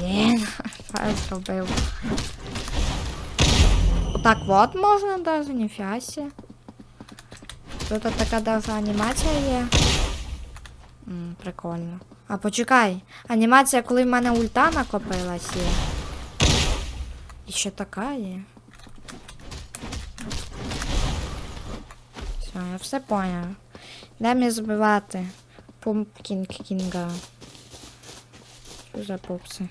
Блін, що я зробив? Отак от можна даже, ніфіга сі. Тут така даже анімація є. М, прикольно. А почекай. Анімація, коли в мене ульта накопилась є. І ще така є. Все, я все поняв. Де мені збивати? Пумпкін Кінга. Що за пупси?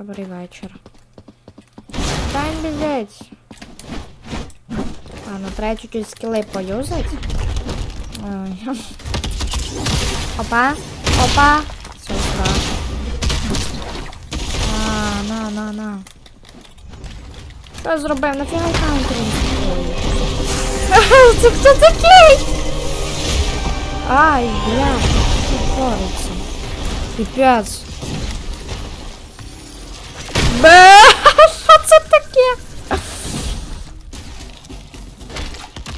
Добрий вечір. Дай біжить. А, ну треба чуть-чуть скіли поюзать. Ой. Опа, опа. Все, страх. А, на, на, на. Що я зробив? Нафіга й каунтер не стоїть? Це хто такий? Ай, бля, що твориться? Піпець.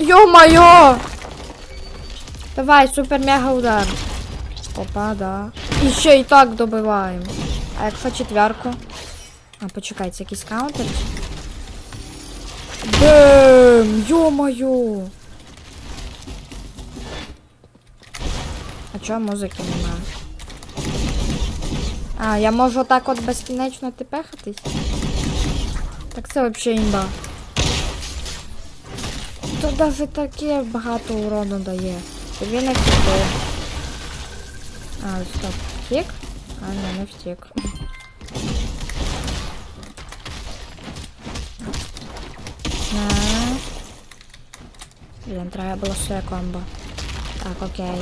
Ё-моё! Давай, супер-мега удар. Опа, да. І ще і так добиваємо. А якщо четверку? А, почекай, це якийсь каунтер? Бем! Ё-моё! А чого музики нема? А, я можу так от безкінечно тепехатись? Так це взагалі імба. То навіть таке багато урону дає. Не втекли. А, стоп. Втік? А, ні, не втік. Блін, треба було ще комбо. Так, окей.